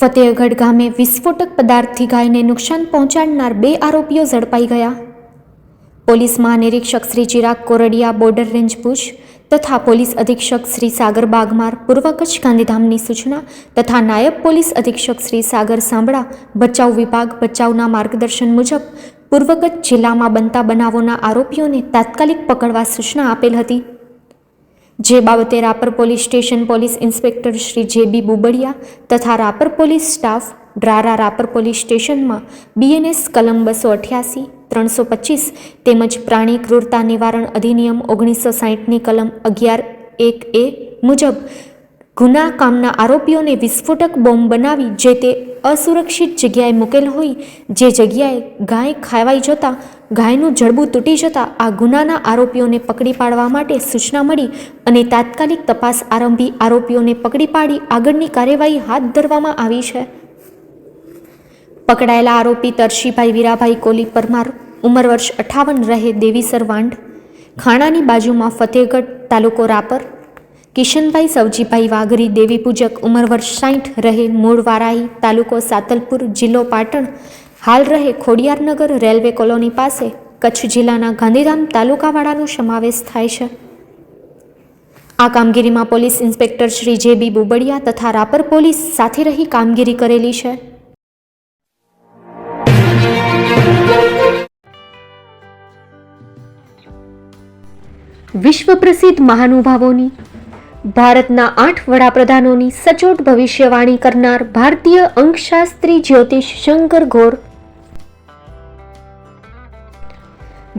ફતેહગઢ ગામે વિસ્ફોટક પદાર્થથી ગાયને નુકસાન પહોંચાડનાર બે આરોપીઓ ઝડપાઈ ગયા. પોલીસ મહાનિરીક્ષક શ્રી ચિરાગ કોરડિયા બોર્ડર રેન્જ ભુજ તથા પોલીસ અધિક્ષક શ્રી સાગર બાગમાર, પૂર્વ કચ્છ ગાંધીધામની સૂચના તથા નાયબ પોલીસ અધિક્ષક શ્રી સાગર સાંભળા, બચાવ વિભાગ બચાવના માર્ગદર્શન મુજબ પૂર્વ કચ્છ જિલ્લામાં બનતા બનાવોના આરોપીઓને તાત્કાલિક પકડવા સૂચના આપેલ હતી. જે બાબતે Rapar police station police inspector Shri J B Bubadiya તથા રાપર પોલીસ સ્ટાફ ડ્રારા રાપર પોલીસ સ્ટેશનમાં બીએનએસ કલમ બસો અઠ્યાસી, ત્રણસો પચીસ તેમજ પ્રાણી ક્રૂરતા નિવારણ અધિનિયમ ઓગણીસો સાહીઠની કલમ અગિયાર એક એ મુજબ ગુના કામના આરોપીઓને વિસ્ફોટક બોમ્બ બનાવી જે તે અસુરક્ષિત જગ્યાએ મૂકેલ હોય, જે જગ્યાએ ગાય ખાવાઈ જતાં ગાયનું જડબું તૂટી જતાં આ ગુનાના આરોપીઓને પકડી પાડવા માટે સૂચના મળી અને તાત્કાલિક તપાસ આરંભી આરોપીઓને પકડી પાડી આગળની કાર્યવાહી હાથ ધરવામાં આવી છે. પકડાયેલા આરોપી તરશીભાઈ વીરાભાઈ કોલી પરમાર, ઉંમર વર્ષ અઠાવન રહે દેવીસર વાંઢ, ખાણાની બાજુમાં ફતેહગઢ તાલુકો રાપર, કિશનભાઈ સવજીભાઈ વાઘરી દેવી પૂજક, ઉંમર વર્ષ સાઠ રહે મૂળ વારાહી તાલુકો સાતલપુર જિલ્લો પાટણ હાલ રહે ખોડિયારનગર રેલવે કોલોની પાસે. કચ્છ જિલ્લાના ગાંધીધામ તાલુકાવાળાનો સમાવેશ થાય છે. આ કામગીરીમાં police inspector Shri J B Bubadiya તથા રાપર પોલીસ સાથે રહી કામગીરી કરેલી છે. વિશ્વ પ્રસિદ્ધ મહાનુભાવોની, ભારતના આઠ વડાપ્રધાનોની સચોટ ભવિષ્યવાણી કરનાર ભારતીય અંકશાસ્ત્રી જ્યોતિષ શંકર ઘોર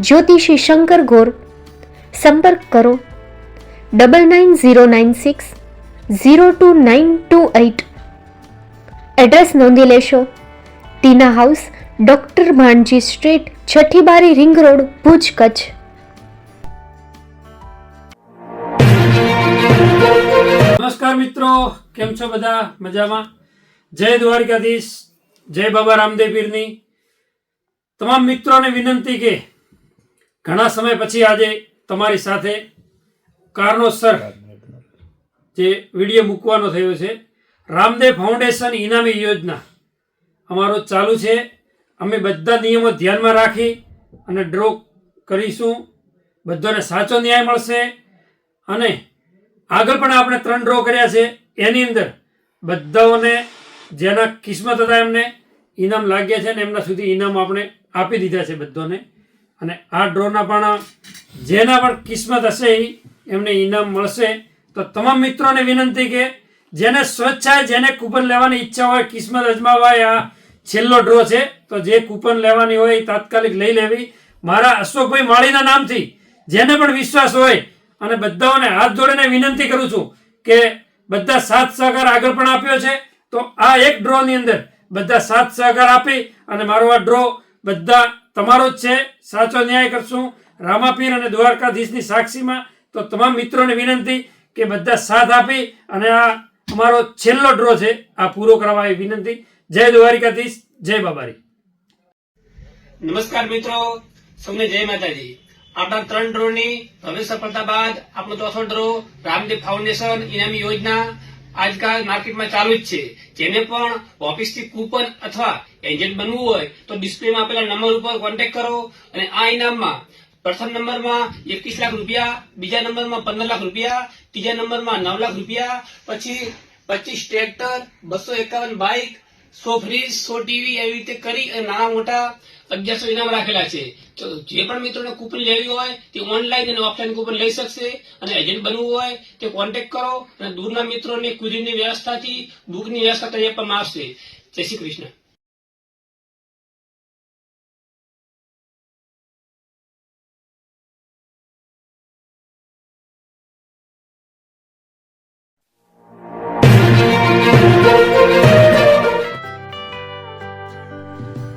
જ્યોતિષી શંકર ગોર. સંપર્ક કરો. Double nine zero nine six zero two nine two eight. Address નોંધી લેશો. Tina house, doctor Bhanji street છઠ્ઠી બારી રિંગ રોડ, ભુજ કચ્છ. નમસ્કાર મિત્રો, કેમ છો બધા? મજામાં? જય દ્વારકાધીશ, જય બાબા રામદેવ પીરની. તમામ મિત્રોને વિનંતી કે ઘણા સમય પછી આજે તમારી સાથે કારણોસર જે વીડિયો મૂકવાનો થયો છે, રામદેવ ફાઉન્ડેશન ઇનામી યોજના અમારો ચાલુ છે. અમે બધા નિયમો ધ્યાનમાં રાખી અને ડ્રો કરીશું. બધાને સાચો ન્યાય મળશે. અને આગળ પણ આપણે ત્રણ ડ્રો કર્યા છે. એની અંદર બધાઓને જેના કિસ્મત હતા એમને ઇનામ લાગ્યા છે ને એમના સુધી ઇનામ આપણે આપી દીધા છે બધાને. અને આ ડ્રોના પણ જેના પણ કિસ્મત હશે એમને ઇનામ મળશે. તો તમામ મિત્રોને વિનંતી કે જેને સ્વચ્છાય જેને કૂપન લેવાની ઈચ્છા હોય, કિસ્મત અજમાવાય આ છેલ્લો ડ્રો છે. તો જે કૂપન લેવાની હોય એ તાત્કાલિક લઈ લેવી. મારા અશોકભાઈ માળીના નામથી જેને પણ વિશ્વાસ હોય અને બધાઓને હાથ જોડીને વિનંતી કરું છું કે બધા સાથ સહકાર આગળ પણ આપ્યો છે. તો આ એક ડ્રોની અંદર બધા સાથ સહકાર આપી અને મારો આ ડ્રો બધા તમારો જ છે. સાચો ન્યાય કરશું. રામાપીર અને દ્વારકાધીશની સાક્ષીમાં તો તમામ મિત્રોને વિનંતી કે બધા સાથ આપી અને આ અમારો છેલ્લો ડ્રો છે, આ પૂરો કરવા વિનંતી. જય દ્વારિકાધીશ. જય બાબારી. નમસ્કાર મિત્રો. સૌને જય માતાજી. આપણા ત્રણ ડ્રો ની ભવ્ય સફળતા બાદ આપણો ચોથો ડ્રો રામદેવ ફાઉન્ડેશન ઇનામી યોજના આજકાલ માર્કેટમાં ચાલુ જ છે. જેને પણ ઓફિસથી કૂપન અથવા એજન્ટ બનવું હોય તો ડિસ્પ્લેમાં આપેલા નંબર ઉપર કોન્ટેક્ટ કરો અને આ ઇનામમાં પ્રથમ નંબરમાં એકવીસ લાખ રૂપિયા, બીજા નંબરમાં પંદર લાખ રૂપિયા, ત્રીજા નંબરમાં નવ લાખ રૂપિયા, પછી પચીસ ટ્રેક્ટર, બસો એકાવન બાઇક સો ફ્રીજ, સો ટીવી એવી રીતે કરી નાના મોટા અગિયારસો ઇનામ રાખેલા છે. તો જે પણ મિત્રોને કૂપન લેવી હોય, તે ઓનલાઈન અને ઓફલાઈન કૂપન લઈ શકશે અને એજન્ટ બનવું હોય, તે કોન્ટેક્ટ કરો અને દૂરના મિત્રોને કુરિયરની વ્યવસ્થાથી બુકની વ્યવસ્થા કરી આપવામાં આવશે. જય શ્રી કૃષ્ણ.